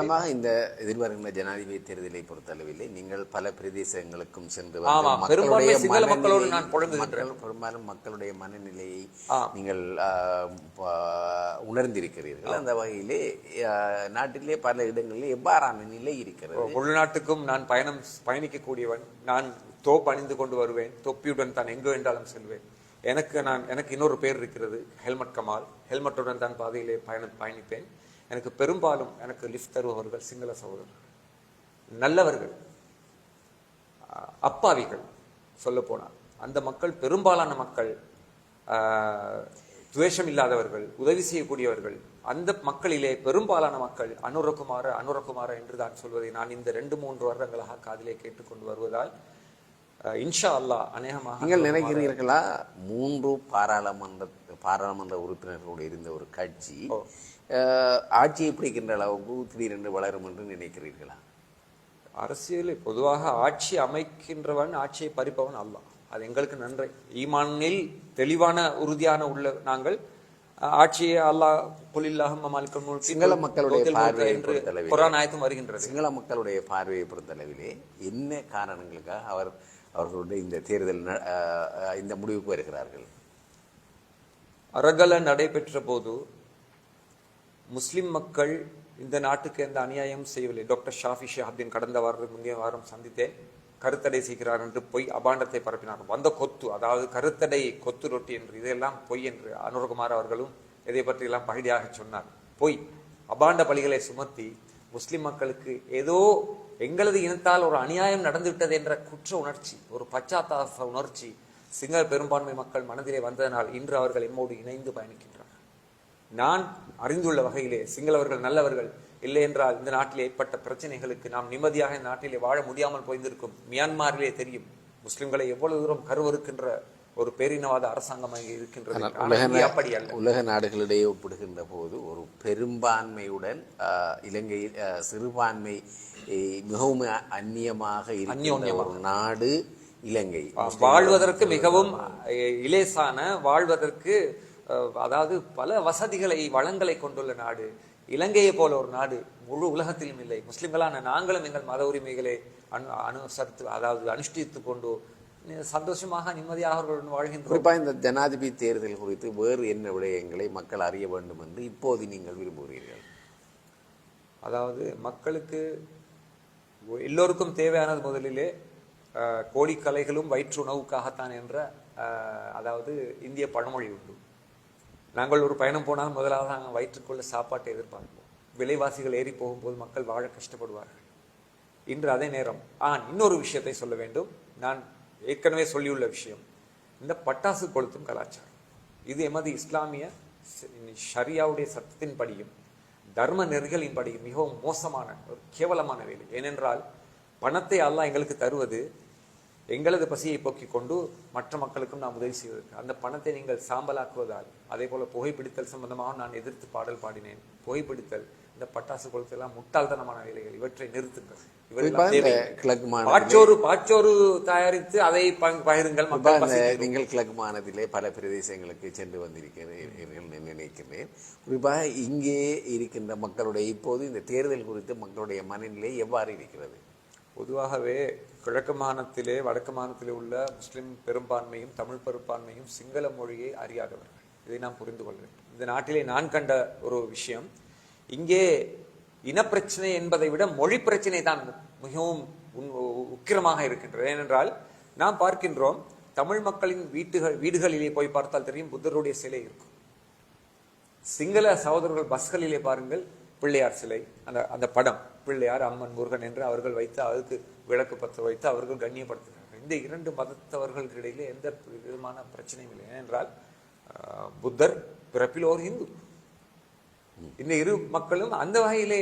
உதாரணமாக இந்த எதிர்வருகின்ற ஜனாதிபதி தேர்தலை பொறுத்தளவிலே நீங்கள் பல பிரதேசங்களுக்கும் சென்று மக்களுடைய பெரும்பாலும் மக்களுடைய மனநிலையை. நீங்கள் உணர்ந்திருக்கிறீர்கள். அந்த வகையிலே நாட்டிலே பல இடங்களிலே எவ்வாறான நிலை இருக்கிறது? உள்நாட்டுக்கும் நான் பயணம் பயணிக்கக்கூடியவன் நான் தோப்பு அணிந்து கொண்டு வருவேன். தொப்பியுடன் தான் எங்கு வேண்டாலும் செல்வேன். எனக்கு நான் எனக்கு இன்னொரு பேர் இருக்கிறது ஹெல்மெட் கமால். ஹெல்மெட்டுடன் தான் பாதையிலே பயணம் பயணிப்பேன். எனக்கு பெரும்பாலும் எனக்கு லிஃப்ட் தருபவர்கள் சிங்கள சகோதரர்கள். நல்லவர்கள் அப்பாவிகள் சொல்ல போனால். அந்த மக்கள் பெரும்பாலான மக்கள் துவேஷம் இல்லாதவர்கள் உதவி செய்யக்கூடியவர்கள் அந்த மக்களிலே பெரும்பாலான மக்கள் அனுரகுமார அனுரகுமார என்று தான் சொல்வதை நான் இந்த ரெண்டு மூன்று வருடங்களாக காதிலே கேட்டுக்கொண்டு வருவதால் இன்ஷா அல்லாஹ் அநேகமாக நீங்கள் நினைக்கிறீர்களா? மூன்று பாராளுமன்ற பாராளுமன்ற உறுப்பினர்களோடு இருந்த ஒரு கட்சி ஆட்சியை பிடிக்கின்ற அளவுக்கு திடீரென்று வளரும் என்று நினைக்கிறீர்களா? அரசியலில் பொதுவாக ஆட்சி அமைக்கின்றவன் ஆட்சியை பறிப்பவன் அல்லாஹ். அது எங்களுக்கு நன்றை. ஈமானில் தெளிவான உறுதியான உள்ள நாங்கள் ஆட்சியை அல்லாஹ் முல்கி சிங்கள மக்களுடைய பார்வையை என்று பொறுத்தளவில் குரான் ஆயத்தும் வருகின்றது. சிங்கள மக்களுடைய பார்வையை பொறுத்தளவிலே என்ன காரணங்களுக்காக அவர் அவர்களுடைய இந்த தேர்தல் இந்த முடிவுக்கு வருகிறார்கள்? அரகல நடைபெற்ற போது முஸ்லிம் மக்கள் இந்த நாட்டுக்கு எந்த அநியாயம் செய்யவில்லை. டாக்டர் ஷாஃபி ஷஹாப்தீன் கடந்த வாரம் முந்தைய வாரம் சந்தித்தேன். கருத்தடை செய்கிறார் என்று பொய் அபாண்டத்தை பரப்பினார் வந்த கொத்து அதாவது கருத்தடை கொத்து ரொட்டி என்று இதெல்லாம் பொய் என்று அனுரகுமார் அவர்களும் இதை பற்றியெல்லாம் பகுதியாக சொன்னார். பொய். அபாண்ட பலிகளை சுமத்தி முஸ்லிம் மக்களுக்கு ஏதோ எங்களது இனத்தால் ஒரு அநியாயம் நடந்துவிட்டது என்ற குற்ற உணர்ச்சி ஒரு பச்சாத்தாப உணர்ச்சி சிங்கள பெரும்பான்மை மக்கள் மனதிலே வந்ததனால் இன்று அவர்கள் எம்மோடு இணைந்து பயணிக்கின்றார்கள் நான் அறிந்துள்ள வகையிலே சிங்களவர்கள் நல்லவர்கள் இல்லை என்றால் இந்த நாட்டில் ஏற்பட்ட பிரச்சனைகளுக்கு நாம் நிம்மதியாக இந்த நாட்டிலே வாழ முடியாமல் போயிருந்திருக்கும் மியான்மாரிலே தெரியும். முஸ்லிம்களை எவ்வளவு தூரம் கருவறுக்கின்ற ஒரு பேரினவாத அரசாங்கம் அங்கே இருக்கின்றது அப்படி அல்ல. உலக நாடுகளிடையே ஒப்பிடுகின்ற போது ஒரு பெரும்பான்மையுடன் இலங்கையில் சிறுபான்மை மிகவும் அந்நியமாக இருக்கின்ற ஒரு நாடு இலங்கை வாழ்வதற்கு மிகவும் இலேசான வாழ்வதற்கு அதாவது பல வசதிகளை வளங்களை கொண்டுள்ள நாடு. இலங்கையை போல ஒரு நாடு முழு உலகத்திலும் இல்லை. முஸ்லிம்களான நாங்களும் எங்கள் மத உரிமைகளை அனு அனுசரித்து அதாவது அனுஷ்டித்து கொண்டு சந்தோஷமாக நிம்மதியாக அவர்களுடன் வாழ்கின்றோம். குறிப்பாக இந்த ஜனாதிபதி தேர்தல் குறித்து வேறு என்ன விடயங்களை மக்கள் அறிய வேண்டும் என்று இப்போது நீங்கள் விரும்புகிறீர்கள்? அதாவது மக்களுக்கு எல்லோருக்கும் தேவையானது முதலிலே கோழிக்கலைகளும் வயிற்று உணவுக்காகத்தான் என்ற அதாவது இந்திய பழமொழி உண்டு. நாங்கள் ஒரு பயணம் போனால் முதலாவது நாங்கள் வயிற்றுக்குள்ள சாப்பாட்டை எதிர்பார்ப்போம். விலைவாசிகள் ஏறி போகும்போது மக்கள் வாழ கஷ்டப்படுவார்கள். இன்று அதே நேரம் ஆ இன்னொரு விஷயத்தை சொல்ல வேண்டும். நான் ஏற்கனவே சொல்லியுள்ள விஷயம். இந்த பட்டாசு கொளுத்தும் கலாச்சாரம். இது எமது இஸ்லாமிய ஷரியாவுடைய ஷரியாவுடைய சட்டத்தின்படியும் தர்ம நெறிகளின்படியும் மிகவும் மோசமான ஒரு கேவலமான வேலை. ஏனென்றால் பணத்தை அல்லாஹ் எங்களுக்கு தருவது எங்களது பசியை போக்கிக் கொண்டு மற்ற மக்களுக்கும் நாம் உதவி செய்வதற்கு. அந்த பணத்தை நீங்கள் சாம்பலாக்குவதால் அதே போல புகைப்பிடித்தல் சம்பந்தமாக நான் எதிர்த்து பாடல் பாடினேன். புகைப்பிடித்தல் இந்த பட்டாசு கொளுத்தெல்லாம் முட்டாள்தனமான வேலைகள் இவற்றை நிறுத்துங்கள். பாச்சோறு பாச்சோறு தயாரித்து அதை பகிருங்கள் நீங்கள் கிழக்கு மாநிலத்திலே பல பிரதேசங்களுக்கு சென்று வந்திருக்கிறீர்கள் என்று நினைக்கிறேன். குறிப்பாக இங்கே இருக்கின்ற மக்களுடைய இப்போது இந்த தேர்தல் குறித்து மக்களுடைய மனநிலை எவ்வாறு இருக்கிறது? பொதுவாகவே கிழக்கு மாநிலத்திலே வடக்கு மாநிலத்திலே உள்ள முஸ்லிம் பெரும்பான்மையும் தமிழ் பெரும்பான்மையும் சிங்கள மொழியை அறியாதவர்கள். இதை நாம் புரிந்து கொள்ள வேண்டும். இந்த நாட்டிலே நான் கண்ட ஒரு விஷயம் இங்கே இனப்பிரச்சனை என்பதை விட மொழி பிரச்சனை தான் மிகவும் உக்கிரமாக இருக்கின்றது. ஏனென்றால் நாம் பார்க்கின்றோம் தமிழ் மக்களின் வீட்டுகள் வீடுகளிலே போய் பார்த்தால் தெரியும் புத்தருடைய சிலை இருக்கும். சிங்கள சகோதரர்கள் பஸ்களிலே பாருங்கள் பிள்ளையார் சிலை அந்த அந்த படம் பிள்ளையார் அம்மன் முருகன் என்று அவர்கள் வைத்து அதுக்கு விளக்கு பற்ற வைத்து அவர்கள் கண்ணியப்படுத்துகிறார்கள். இந்த இரண்டு மதத்தவர்களுக்கு இடையிலே எந்த விதமான பிரச்சனையும் இல்லை. ஏனென்றால் புத்தர் பிறப்பில் ஒரு இந்து. இந்த இரு மக்களும் அந்த வகையிலே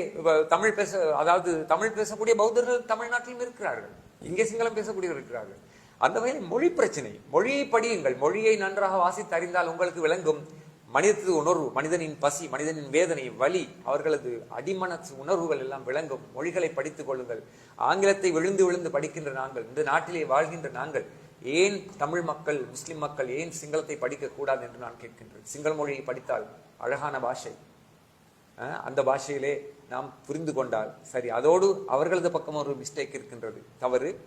தமிழ் பேச அதாவது தமிழ் பேசக்கூடிய பௌத்தர்கள் தமிழ்நாட்டிலும் இருக்கிறார்கள். இங்கே சிங்களம் பேசக்கூடியவர்கள் இருக்கிறார்கள். அந்த வகையில் மொழி பிரச்சனை மொழியை படியுங்கள். மொழியை நன்றாக வாசித்து அறிந்தால் உங்களுக்கு விளங்கும். மனிதத்து உணர்வு மனிதனின் பசி மனிதனின் வேதனை வலி அவர்களது அடிமன உணர்வுகள் எல்லாம் விளங்கும். மொழிகளை படித்துக் கொள்ளுங்கள். ஆங்கிலத்தை விழுந்து விழுந்து படிக்கின்ற நாங்கள் இந்த நாட்டிலே வாழ்கின்ற நாங்கள் ஏன் தமிழ் மக்கள் முஸ்லிம் மக்கள் ஏன் சிங்களத்தை படிக்க கூடாது என்று நான் கேட்கின்றேன். சிங்கள மொழியை படித்தால் அழகான பாஷை. அந்த பாஷையிலே நாம் புரிந்து கொண்டால் சரி அதோடு அவர்களது பக்கம் ஒரு மிஸ்டேக் இருக்கின்றது. தவறு.